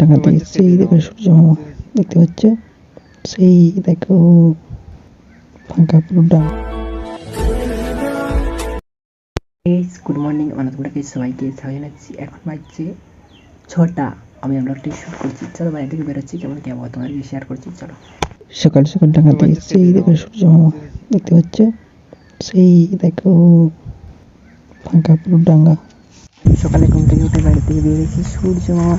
ঢাকা থেকে সেই দেখো সূর্য মামা দেখতে পাচ্ছ? সেই দেখো ফাঁকা পুরো গুড মর্নিং আমরা সবাইকে স্বাগত জানাচ্ছি। এখন বাজছে ছটা। আমি আমরা একটা শুট করছি। চলো বাইরে থেকে বেরোচ্ছি। কেমন কি আবহাওয়া তোমাদেরকে শেয়ার করছি। চলো। সকাল সকাল ঢাকা থেকে সেই দেখো সূর্য মামা দেখতে পাচ্ছ? সেই দেখো ফাঁকা পুরো ডাঙ্গা। সকালে ঘুম থেকে উঠে বাড়ি থেকে বেরিয়েছি। সূর্য মামা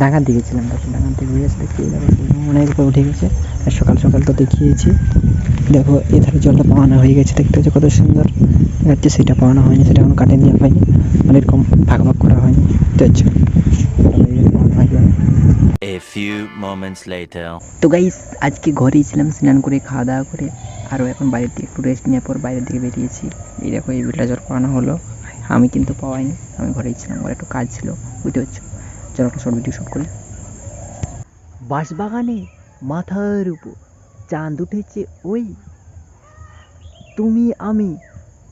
ডাঙ্গার দিকে ছিলাম তখন ডাঙ্গার থেকে বেরিয়ে আসতে দেখি দেখো অনেক উপরে উঠে গেছে। আর সকাল সকাল তো দেখিয়েছি। দেখো এধারে জলটা পাওয়ানো হয়ে গেছে দেখতে হচ্ছে কত সুন্দর। যাচ্ছে সেটা পাওয়ানো হয়নি সেটা এখন কাটে দেওয়া হয়নি মানে এরকম ভাগ ভাগ করা হয়নি। later. তো গাইস আজকে ঘরেই ছিলাম স্নান করে খাওয়া দাওয়া করে। আরও এখন বাইরের দিকে একটু রেস্ট নেওয়ার পর বাইরের দিকে বেরিয়েছি। এই দেখো এই বিলটা জল পাওয়ানো হলো। আমি কিন্তু পাওয়াইনি আমি ঘরেই ছিলাম ঘরে একটু কাজ ছিল বুঝতে পারছ? চলো একটা শর্ট ভিডিও শ্যুট করি। বাঁশবাগানে মাথার উপর চাঁদ উঠেছে ওই। তুমি, আমি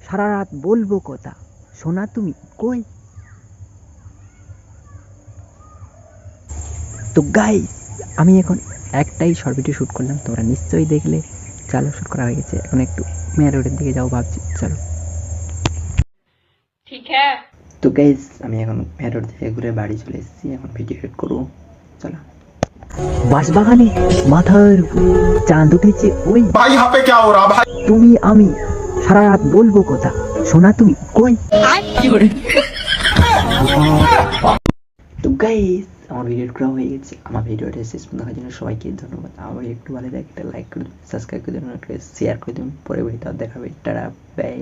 সারা রাত বলব কথা শোনা তুমি কই? তো গাই আমি এখন একটাই শর্ট ভিডিও শ্যুট করলাম, তোমরা নিশ্চয়ই দেখলে। চালু শ্যুট করা হয়ে গেছে। এখন একটু মেয়ার রোডের দিকে যাও ভাবছি। চলো। তো গাইজ আমি এখন মেরোর থেকে ঘুরে বাড়ি চলে এসেছি এখন ভিডিও এডিট করব। চলো। বাসবাগানে মাথার চাঁদ উঠেছে ওই। ভাই হাপে কে হো রা ভাই। তুমি আমি সারা রাত বলব কথা। শোনা তুমি কই? তো গাইজ আমার ভিডিও করা হয়ে গেছে। আমার ভিডিওটা শেষ পর্যন্ত দেখার জন্য সবাইকে ধন্যবাদ। আবার একটু ভালো লাগে একটা লাইক করে দেবেন সাবস্ক্রাইব করে দেবেন শেয়ার করে দেবেন। পরে ভিডিওটা দেখাবে টাটা বাই